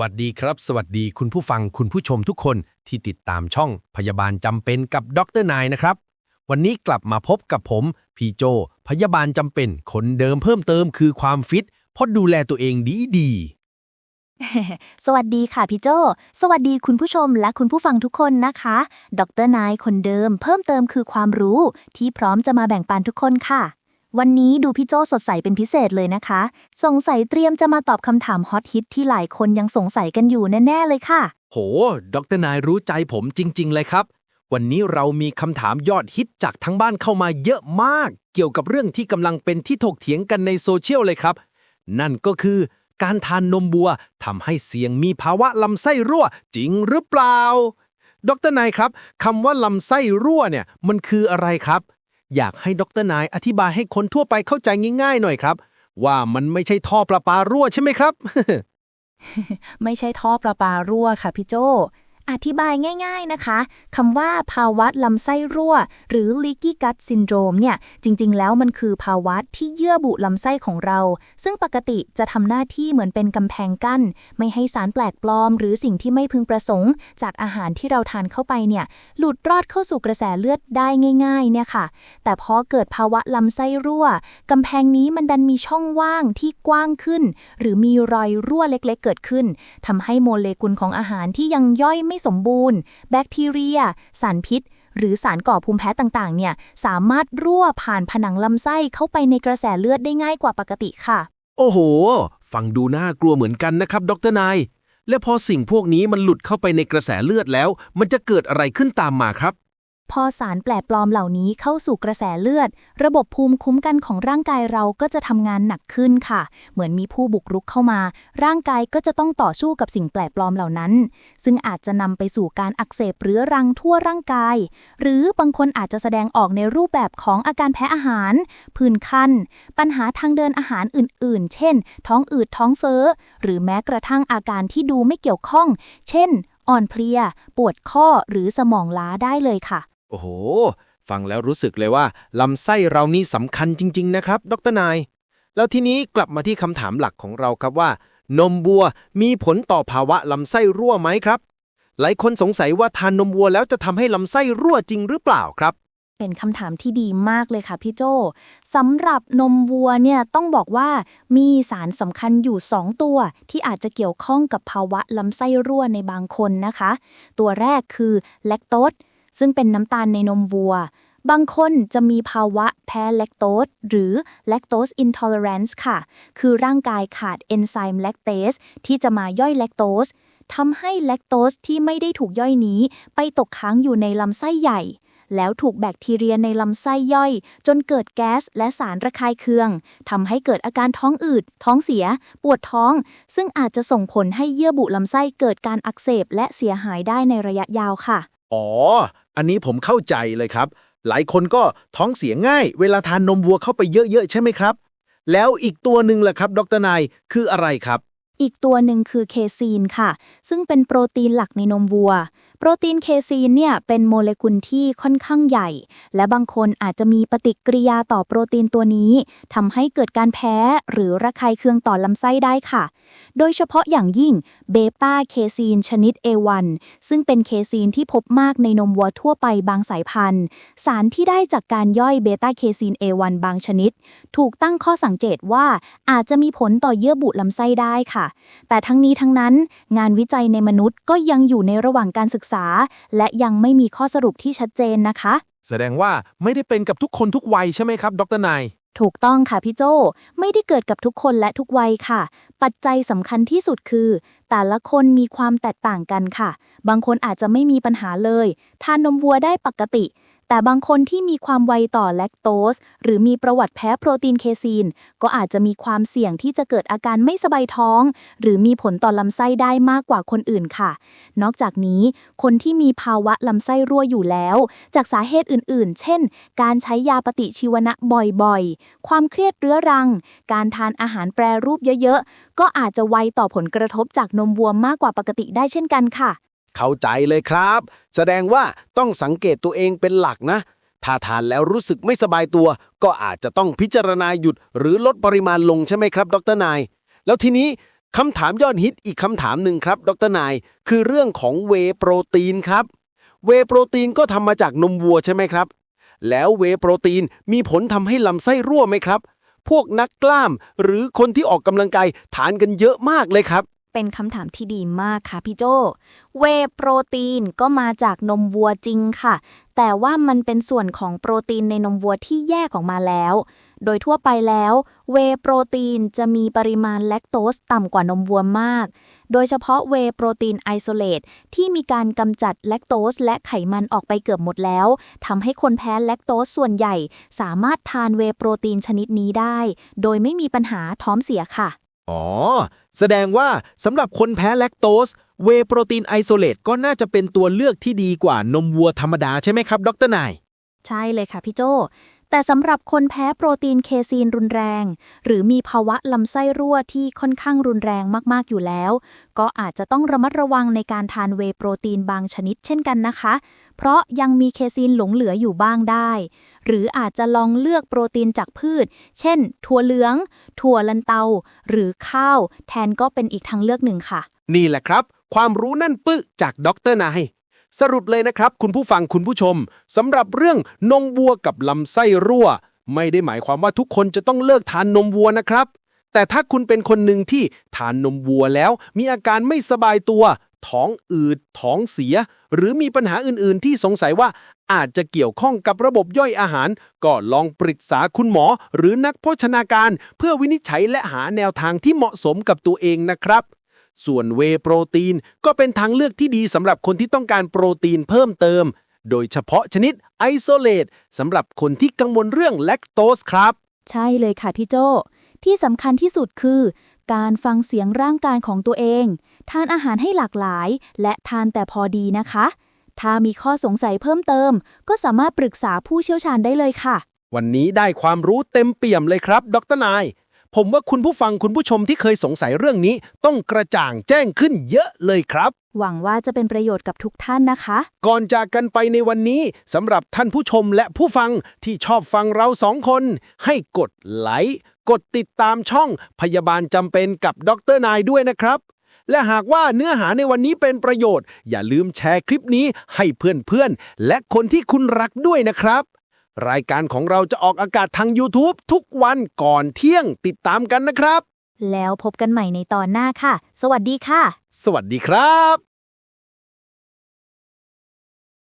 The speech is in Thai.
วัสดีครับ สวัสดีคุณผู้ฟังคุณผู้ชมทุกคนที่ติดตามช่องพยาบาลจำเป็นกับดรนายนะครับ วันนี้กลับมาพบกับผมพี่โจ พยาบาลจำเป็นคนเดิมเพิ่มเติมคือความฟิตเพราะดูแลตัวเองดีดีสวัสดีค่ะพี่โจ สวัสดีคุณผู้ชมและคุณผู้ฟังทุกคนนะคะ ดรนายคนเดิมเพิ่มเติมคือความรู้ที่พร้อมจะมาแบ่งปันทุกคนค่ะ วันนี้ดูพี่โจสดใสเป็นพิเศษเลยนะคะ สงสัยเตรียมจะมาตอบคำถามฮอตฮิตที่หลายคนยังสงสัยกันอยู่แน่ ๆ เลยค่ะ โห ดรนายรู้ใจผมจริง ๆ เลยครับ วันนี้เรามีคำถามยอดฮิตจากทั้งบ้านเข้ามาเยอะมาก เกี่ยวกับเรื่องที่กำลังเป็นที่ถกเถียงกันในโซเชียลเลยครับ นั่นก็คือ การทานนมบัวทำให้เสี่ยงมีภาวะลำไส้รั่วจริงหรือเปล่า ดรนายครับคำว่าลำไส้รั่วเนี่ยมันคืออะไรครับ อยากให้ดรนายอธิบายให้คนทั่วไปเข้าใจง่ายๆหน่อยครับ ว่ามันไม่ใช่ท่อประปารั่วใช่ไหมครับ ไม่ใช่ท่อประปารั่วค่ะพี่โจ อธิบายง่ายๆนะคะคำว่าภาวะลำไส้รั่ว หรือ leaky gut syndrome เนี่ย จริงๆ แล้วมันคือภาวะที่เยื่อบุลำไส้ของเรา ซึ่งปกติจะทำหน้าที่เหมือนเป็นกำแพงกั้น ไม่ให้สารแปลกปลอม หรือสิ่งที่ไม่พึงประสงค์ จากอาหารที่เราทานเข้าไปเนี่ย หลุดรอดเข้าสู่กระแสเลือดได้ง่ายๆ เนี่ยค่ะ แต่พอเกิดภาวะลำไส้รั่วกำแพงนี้มันดันมีช่องว่างที่กว้างขึ้น หรือมีรอยรั่วเล็กๆ เกิดขึ้นทำให้โมเลกุลของอาหารที่ยังย่อยไไม่สมบูรณ์ แบคทีเรีย สารพิษ หรือสารก่อภูมิแพ้ต่างๆ เนี่ยสามารถรั่วผ่านผนังลำไส้เข้าไปในกระแสเลือดได้ง่ายกว่าปกติค่ะ โอ้โห ฟังดูน่ากลัวเหมือนกันนะครับดรนายและพอสิ่งพวกนี้มันหลุดเข้าไปในกระแสเลือดแล้ว มันจะเกิดอะไรขึ้นตามมาครับ พอสารแปลกปลอมเหล่านี้เข้าสู่กระแสเลือด ระบบภูมิคุ้มกันของร่างกายเราก็จะทำงานหนักขึ้นค่ะ เหมือนมีผู้บุกรุกเข้ามา ร่างกายก็จะต้องต่อสู้กับสิ่งแปลกปลอมเหล่านั้น ซึ่งอาจจะนำไปสู่การอักเสบเรื้อรังทั่วร่างกาย หรือบางคนอาจจะแสดงออกในรูปแบบของอาการแพ้อาหาร ผื่นคัน ปัญหาทางเดินอาหารอื่น ๆ เช่น ท้องอืดท้องเฟ้อ หรือแม้กระทั่งอาการที่ดูไม่เกี่ยวข้อง เช่น อ่อนเพลีย ปวดข้อหรือสมองล้าได้เลยค่ะ โอ้โห ฟังแล้วรู้สึกเลยว่าลำไส้เรานี่สำคัญจริง ๆ นะครับ ดรนาย แล้วทีนี้กลับมาที่คำถามหลักของเราครับว่า นมบัวมีผลต่อภาวะลำไส้รั่วไหมครับ หลายคนสงสัยว่าทานนมวัวแล้วจะทำให้ลำไส้รั่วจริงหรือเปล่าครับเป็นคำถามที่ดีมากเลยค่ะพี่โจสำหรับนมวัวเนี่ยต้องบอกว่ามีสารสำคัญอยู่ 2 ตัวที่อาจจะเกี่ยวข้องกับภาวะลำไส้รั่วในบางคนนะคะ ตัวแรกคือแลคโตส ซึ่งเป็นน้ำตาลในนมวัว บางคนจะมีภาวะแพ้แลคโตสหรือ lactose intolerance ค่ะ คือร่างกายขาดเอนไซม์แลคเตสที่จะมาย่อยแลคโตสทำให้แลคโตสที่ไม่ได้ถูกย่อยนี้ ไปตกค้างอยู่ในลำไส้ใหญ่ แล้วถูกแบคทีเรียในลำไส้ย่อย จนเกิดแก๊สและสารระคายเคืองทำให้เกิดอาการท้องอืด ท้องเสีย ปวดท้อง ซึ่งอาจจะส่งผลให้เยื่อบุลำไส้เกิดการอักเสบและเสียหายได้ในระยะยาวค่ะ อ๋อ อันนี้ผมเข้าใจเลยครับ หลายคนก็ท้องเสียง่าย เวลาทานนมวัวเข้าไปเยอะๆใช่ไหมครับ แล้วอีกตัวหนึ่งล่ะครับ ดรนายคืออะไรครับ อีกตัวหนึ่งคือเคซีนค่ะ ซึ่งเป็นโปรตีนหลักในนมวัว โปรตีนเคซีนเนี่ยเป็นโมเลกุลที่ค่อนข้างใหญ่ และบางคนอาจจะมีปฏิกิริยาต่อโปรตีนตัวนี้ทำให้เกิดการแพ้หรือระคายเคืองต่อลำไส้ได้ค่ะ โดยเฉพาะอย่างยิ่งเบต้าเคซีนชนิด A1 ซึ่งเป็นเคซีนที่พบมากในนมวัวทั่วไปบางสายพันธุ์ สารที่ได้จากการย่อยเบต้าเคซีน A1 บางชนิด ถูกตั้งข้อสังเกตว่าอาจจะมีผลต่อเยื่อบุลำไส้ได้ค่ะแต่ทั้งนี้ทั้งนั้น งานวิจัยในมนุษย์ก็ยังอยู่ในระหว่างการศึกษา และยังไม่มีข้อสรุปที่ชัดเจนนะคะ แสดงว่าไม่ได้เป็นกับทุกคนทุกวัยใช่ไหมครับ ดรนายถูกต้องค่ะพี่โจ ไม่ได้เกิดกับทุกคนและทุกวัยค่ะ ปัจจัยสำคัญที่สุดคือ แต่ละคนมีความแตกต่างกันค่ะ บางคนอาจจะไม่มีปัญหาเลย ทานนมวัวได้ปกติ แต่บางคนที่มีความไวต่อแลคโตส หรือมีประวัติแพ้โปรตีนเคซีน ก็อาจจะมีความเสี่ยงที่จะเกิดอาการไม่สบายท้อง หรือมีผลต่อลำไส้ได้มากกว่าคนอื่นค่ะ นอกจากนี้ คนที่มีภาวะลำไส้รั่วอยู่แล้ว จากสาเหตุอื่นๆ เช่น การใช้ยาปฏิชีวนะบ่อยๆ ความเครียดเรื้อรัง การทานอาหารแปรรูปเยอะๆ ก็อาจจะไวต่อผลกระทบจากนมวัวมากกว่าปกติได้เช่นกันค่ะ เข้าใจเลยครับ แสดงว่าต้องสังเกตตัวเองเป็นหลักนะ ถ้าทานแล้วรู้สึกไม่สบายตัว ก็อาจจะต้องพิจารณาหยุดหรือลดปริมาณลงใช่ไหมครับ ดรนาย แล้วทีนี้คำถามยอดฮิตอีกคำถามหนึ่งครับ ดรนาย คือเรื่องของเวโปรตีนครับ เวโปรตีนก็ทำมาจากนมวัวใช่ไหมครับ แล้วเวโปรตีนมีผลทำให้ลำไส้รั่วไหมครับ พวกนักกล้ามหรือคนที่ออกกำลังกายทานกันเยอะมากเลยครับ เป็นคำถามที่ดีมากค่ะพี่โจ เวย์โปรตีนก็มาจากนมวัวจริงค่ะ แต่ว่ามันเป็นส่วนของโปรตีนในนมวัวที่แยกออกมาแล้ว โดยทั่วไปแล้ว เวย์โปรตีนจะมีปริมาณแลคโตสต่ำกว่านมวัวมาก โดยเฉพาะเวย์โปรตีนไอโซเลตที่มีการกำจัดแลคโตสและไขมันออกไปเกือบหมดแล้วทำให้คนแพ้แลคโตสส่วนใหญ่ สามารถทานเวย์โปรตีนชนิดนี้ได้ โดยไม่มีปัญหาท้องเสียค่ะ อ๋อ แสดงว่าสำหรับคนแพ้แลคโตสเวโปรตีนไอโซเลตก็น่าจะเป็นตัวเลือกที่ดีกว่านมวัวธรรมดาใช่ไหมครับ ดรนาย ใช่เลยค่ะพี่โจ แต่สำหรับคนแพ้โปรตีนเคซีนรุนแรง หรือมีภาวะลำไส้รั่วที่ค่อนข้างรุนแรงมากๆอยู่แล้ว ก็อาจจะต้องระมัดระวังในการทานเวโปรตีนบางชนิดเช่นกันนะคะ เพราะยังมีเคซีนหลงเหลืออยู่บ้างได้ หรืออาจจะลองเลือกโปรตีนจากพืช เช่น ถั่วเหลือง ถั่วลันเตา หรือข้าว แทนก็เป็นอีกทางเลือกหนึ่งค่ะ นี่แหละครับ ความรู้นั่นปึ๊จากดรนายสรุปเลยนะครับ คุณผู้ฟังคุณผู้ชมสำหรับเรื่องนมวัวกับลำไส้รั่ว ไม่ได้หมายความว่าทุกคนจะต้องเลิกทานนมวัวนะครับ แต่ถ้าคุณเป็นคนหนึ่งที่ทานนมวัวแล้ว มีอาการไม่สบายตัว ท้องอืด ท้องเสีย หรือมีปัญหาอื่นๆ ที่สงสัยว่าอาจจะเกี่ยวข้องกับระบบย่อยอาหาร ก็ลองปรึกษาคุณหมอ หรือนักโภชนาการ เพื่อวินิจฉัยและหาแนวทางที่เหมาะสมกับตัวเองนะครับ ส่วนเวโปรตีนก็เป็นทางเลือกที่ดีสำหรับคนที่ต้องการโปรตีนเพิ่มเติม โดยเฉพาะชนิดไอโซเลตสำหรับคนที่กังวลเรื่องแลคโตสครับ ใช่เลยค่ะพี่โจ ที่สำคัญที่สุดคือ การฟังเสียงร่างกายของตัวเอง ทานอาหารให้หลากหลาย และทานแต่พอดีนะคะ ถ้ามีข้อสงสัยเพิ่มเติม ก็สามารถปรึกษาผู้เชี่ยวชาญได้เลยค่ะ วันนี้ได้ความรู้เต็มเปี่ยมเลยครับดรนาย ผมว่าคุณผู้ฟังคุณผู้ชมที่เคยสงสัยเรื่องนี้ ต้องกระจ่างแจ้งขึ้นเยอะเลยครับ หวังว่าจะเป็นประโยชน์กับทุกท่านนะคะ ก่อนจากกันไปในวันนี้สำหรับท่านผู้ชมและผู้ฟังที่ชอบฟังเราสองคน ให้กดไลค์ กดติดตามช่องพยาบาลจำเป็นกับดรนายด้วยนะครับ และหากว่าเนื้อหาในวันนี้เป็นประโยชน์ อย่าลืมแชร์คลิปนี้ให้เพื่อนๆ และคนที่คุณรักด้วยนะครับ รายการของเราจะออกอากาศทาง YouTube ทุกวันก่อนเที่ยงติดตามกันนะครับ แล้วพบกันใหม่ในตอนหน้าค่ะ สวัสดีค่ะ สวัสดีครับ